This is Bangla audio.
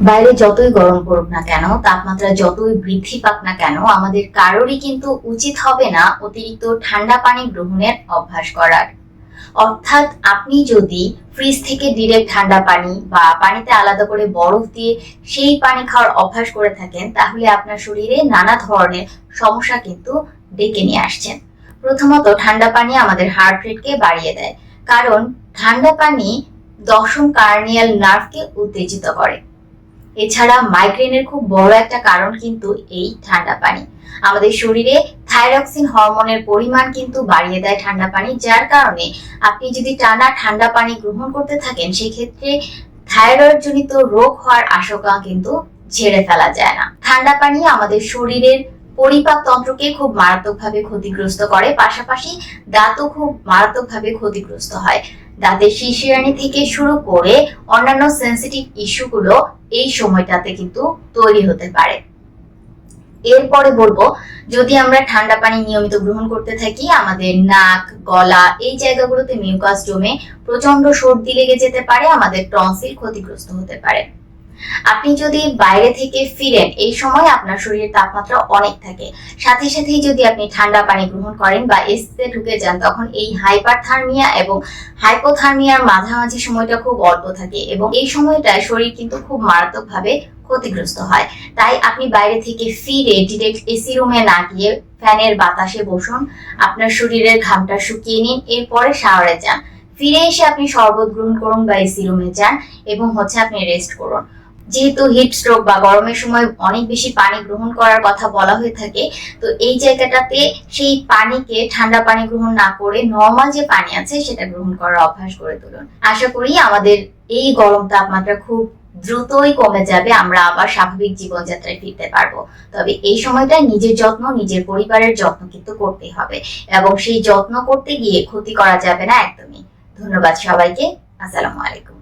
বাইরে যতই গরম পড়ুক না কেন, তাপমাত্রা যতই বৃদ্ধি পাক না কেন, আমাদের কারোরই কিন্তু উচিত হবে না অতিরিক্ত ঠান্ডা পানি গ্রহণের অভ্যাস করার। অর্থাৎ আপনি যদি ফ্রিজ থেকে ডিরেক্ট ঠান্ডা পানি বা পানিতে আলাদা করে বরফ দিয়ে সেই পানি খাওয়ার অভ্যাস করে থাকেন, তাহলে আপনার শরীরে নানা ধরনের সমস্যা কিন্তু ডেকে নিয়ে আসছেন প্রথমত, ঠান্ডা পানি আমাদের হার্ট রেটকে বাড়িয়ে দেয়। কারণ ঠান্ডা পানি দশম কার্নিয়াল নার্ভকে উত্তেজিত করে। এছাড়া মাইগ্রেনের খুব বড় একটা কারণ কিন্তু এই ঠান্ডা পানি। আমাদের শরীরে থাইরক্সিন হরমোনের পরিমাণ কিন্তু বাড়িয়ে দেয় ঠান্ডা পানি, যার কারণে আপনি যদি টানা ঠান্ডা পানি গ্রহণ করতে থাকেন, সেক্ষেত্রে থাইরয়েড জনিত রোগ হওয়ার আশঙ্কা কিন্তু ঝেড়ে ফেলা যায় না। ঠান্ডা পানি আমাদের শরীরের পরিপাক তন্ত্রকে খুব মারাত্মকভাবে ক্ষতিগ্রস্ত করে, পাশাপাশি দাঁতও খুব মারাত্মকভাবে ক্ষতিগ্রস্ত হয়। দাঁতের শিশিরানি থেকে শুরু করে অন্যান্য সেন্সিটিভ ইস্যুগুলো এই সময়টাতে কিন্তু তৈরি হতে পারে। এরপরে বলব, যদি আমরা ঠান্ডা পানি নিয়মিত গ্রহণ করতে থাকি, আমাদের নাক, গলা, এই জায়গাগুলোতে মিউকাস জমে প্রচণ্ড সর্দি লেগে যেতে পারে, আমাদের টনসিল ক্ষতিগ্রস্ত হতে পারে। আপনি যদি বাইরে থেকে ফিরেন, এই সময় আপনার শরীরের তাপমাত্রা অনেক থাকে। সাথে সাথেই যদি আপনি ঠান্ডা পানি গ্রহণ করেন বা এসিতে ঢুকে যান, তখন এই হাইপারথার্মিয়া এবং হাইপোথার্মিয়ার মাঝামাঝি সময়টা খুব অল্প থাকে এবং এই সময়টায় শরীর কিন্তু খুব মারাত্মকভাবে ক্ষতিগ্রস্ত হয়। তাই আপনি বাইরে থেকে ফিরে ডিরেক্ট এসি রুমে না গিয়ে ফ্যানের বাতাসে বসুন, আপনার শরীরের ঘামটা শুকিয়ে নিন, এরপরে শাওয়ারে যান। ফিরে এসে আপনি শরবত গ্রহণ করুন বা এসি রুমে যান এবং হচ্ছে আপনি রেস্ট করুন। যেহেতু হিট স্ট্রোক বা গরমের সময় অনেক বেশি পানি গ্রহণ করার কথা বলা হয়ে থাকে, তো এই জায়গাটাতে সেই পানিকে ঠান্ডা পানি গ্রহণ না করে নর্মাল যে পানি আছে সেটা গ্রহণ করার অভ্যাস করে তুলুন। আশা করি আমাদের এই গরম তাপমাত্রা খুব দ্রুতই কমে যাবে, আমরা আবার স্বাভাবিক জীবনযাত্রায় ফিরতে পারব। তবে এই সময়টা নিজের যত্ন, নিজের পরিবারের যত্ন কিন্তু করতে হবে এবং সেই যত্ন করতে গিয়ে ক্ষতি করা যাবে না একদমই। ধন্যবাদ সবাইকে। আসসালামু আলাইকুম।